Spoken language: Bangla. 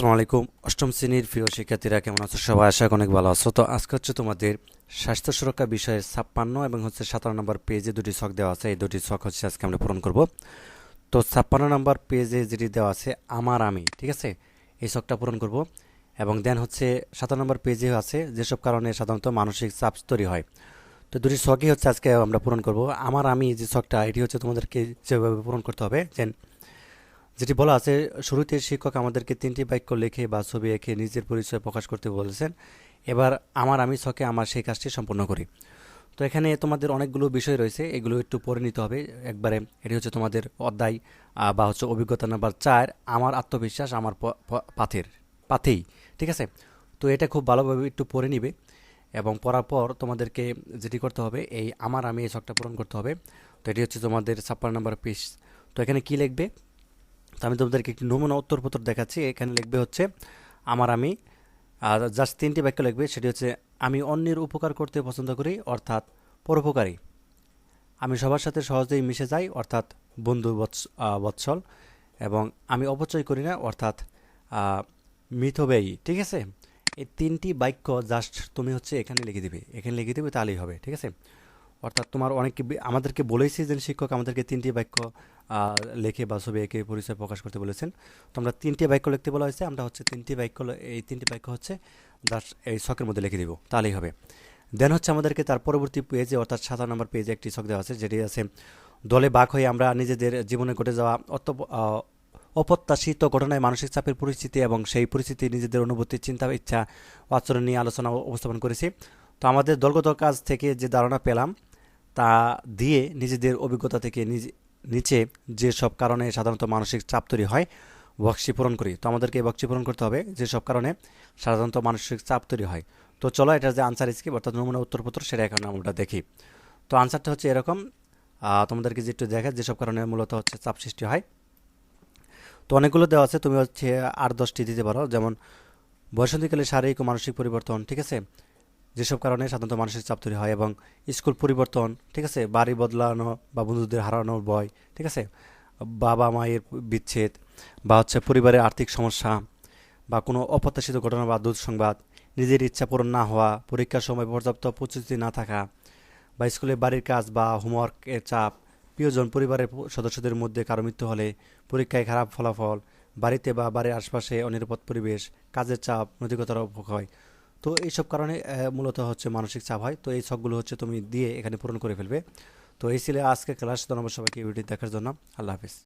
আসসালামু আলাইকুম। অষ্টম শ্রেণির প্রিয় শিক্ষার্থীরা, কেমন আছো? সবাই আশা অনেক ভালো আছো। তো আজকে হচ্ছে তোমাদের স্বাস্থ্য সুরক্ষা বিষয়ের ছাপ্পান্ন এবং হচ্ছে সাতান্ন নম্বর পেজে দুটি ছক দেওয়া আছে। এই দুটি ছক হচ্ছে আজকে আমরা পূরণ করব। তো ছাপ্পান্ন নম্বর পেজে যেটি দেওয়া আছে, আমার আমি, ঠিক আছে? এই ছকটা পূরণ করব। এবং দেন হচ্ছে সাতান্ন নম্বর পেজে আছে, যেসব কারণে সাধারণত মানসিক চাপ তৈরি হয়। তো দুটি ছকই হচ্ছে আজকে আমরা পূরণ করব। আমার আমি যে ছকটা, এটি হচ্ছে তোমাদেরকে যেভাবে পূরণ করতে হবে। যে যেটি বলা আছে, শুরুতে শিক্ষক আমাদেরকে তিনটি বাক্য লিখে বা ছবি এঁকে নিজের পরিচয় প্রকাশ করতে বলেছেন। এবার আমার, আমি, ছকে আমার সেই কাজটি সম্পূর্ণ করি। তো এখানে তোমাদের অনেকগুলো বিষয় রয়েছে, এগুলো একটু পড়ে নিতে হবে। একবারে এটি হচ্ছে তোমাদের অধ্যায় বা হচ্ছে অভিজ্ঞতা নাম্বার চার, আমার আত্মবিশ্বাস, আমার পাথের, পাথেই, ঠিক আছে? তো এটা খুব ভালোভাবে একটু পড়ে নিবে এবং পড়ার পর তোমাদেরকে যেটি করতে হবে, এই আমার, আমি, এই ছকটা পূরণ করতে হবে। তো এটি হচ্ছে তোমাদের ছাপ্পান্ন নাম্বার পিস তো এখানে কি লিখবে? তো আমি তোমাদেরকে একটি নমুনা উত্তরপত্র দেখাচ্ছি। এখানে লিখবে হচ্ছে আমার আমি। আর জাস্ট তিনটি বাক্য লিখবে সেটি হচ্ছে আমি অন্যের উপকার করতে পছন্দ করি অর্থাৎ পরোপকারী। আমি সবার সাথে সহজেই মিশে যাই অর্থাৎ বন্ধু বৎস বৎসল। এবং আমি অপচয় করি না অর্থাৎ আহ, মিতব্যয়ী ঠিক আছে? এই তিনটি বাক্য জাস্ট তুমি হচ্ছে এখানে লিখে দিবে। এখানে লিখে দিবে তাহলেই হবে ঠিক আছে? অর্থাৎ তোমার অনেকে আমাদেরকে বলেছি যে শিক্ষক আমাদেরকে তিনটি বাক্য লেখে বা ছবি এঁকে পরিচয় প্রকাশ করতে বলেছেন। তো আমরা তিনটি বাক্য লিখতে বলা হয়েছে, আমরা হচ্ছে তিনটি বাক্য এই তিনটি বাক্য হচ্ছে জাস্ট এই ছকের মধ্যে লিখে দিব। তাহলেই হবে। দেন হচ্ছে আমাদেরকে তার পরবর্তী পেজে, অর্থাৎ সাতান্ন নম্বর পেজে একটি ছক দেওয়া আছে, যেটি আছে, দলে বাক হয়ে আমরা নিজেদের জীবনে ঘটে যাওয়া অত অপ্রত্যাশিত ঘটনায় মানসিক চাপের পরিস্থিতি এবং সেই পরিস্থিতি, নিজেদের অনুভূতি, চিন্তা, ইচ্ছা, আচরণ নিয়ে আলোচনা উপস্থাপন করেছি। তো আমাদের দলগত কাজ থেকে যে ধারণা পেলাম তা দিয়ে নিজেদের অভিজ্ঞতা থেকে নিচে যে সব কারণে সাধারণত মানসিক চাপ তৈরি হয়, বক্সি পূরণ করি। তো আমাদেরকে বক্সি পূরণ করতে হবে, যে সব কারণে সাধারণত মানসিক চাপ তৈরি হয়। তো চলো এটা যে আনসার স্কিপ অর্থাৎ নমুনা, উত্তরপত্র, সেটা এখন আমরা দেখি। তো আনসারটা হচ্ছে এরকম তোমাদেরকে যে একটু দেখা যেসব কারণে মূলত হচ্ছে চাপ সৃষ্টি হয়। তো অনেকগুলো দেওয়া আছে, তুমি হচ্ছে আট, দশটি দিতে পারো। যেমন বয়সন্ধিকালে শারীরিক ও মানসিক পরিবর্তন, ঠিক আছে? যেসব কারণে সাধারণত মানুষের চাপ তৈরি হয় এবং স্কুল পরিবর্তন, ঠিক আছে, বাড়ি বদলানো বা বন্ধুদের হারানোর ভয়, ঠিক আছে, বাবা মায়ের বিচ্ছেদ বা হচ্ছে পরিবারের আর্থিক সমস্যা বা কোনো অপ্রত্যাশিত ঘটনা বা দুঃসংবাদ, নিজের ইচ্ছা পূরণ না হওয়া, পরীক্ষার সময় পর্যাপ্ত প্রস্তুতি না থাকা বা স্কুলে বাড়ির কাজ বা হোমওয়ার্কের চাপ, প্রিয়জন পরিবারের সদস্যদের মধ্যে কারও মৃত্যু হলে পরীক্ষায় খারাপ ফলাফল, বাড়িতে বা বাড়ির আশপাশে অনিরাপদ পরিবেশ, কাজের চাপ, নৈতিকতার অবক্ষয় তো এইসব কারণে মূলত হচ্ছে মানসিক চাপ হয়। তো এই সবগুলো হচ্ছে তুমি দিয়ে এখানে পূরণ করে ফেলবে। তো এই ছিল আজকে ক্লাস। ধন্যবাদ সবাইকে ভিডিও দেখার জন্য। আল্লাহ হাফিজ।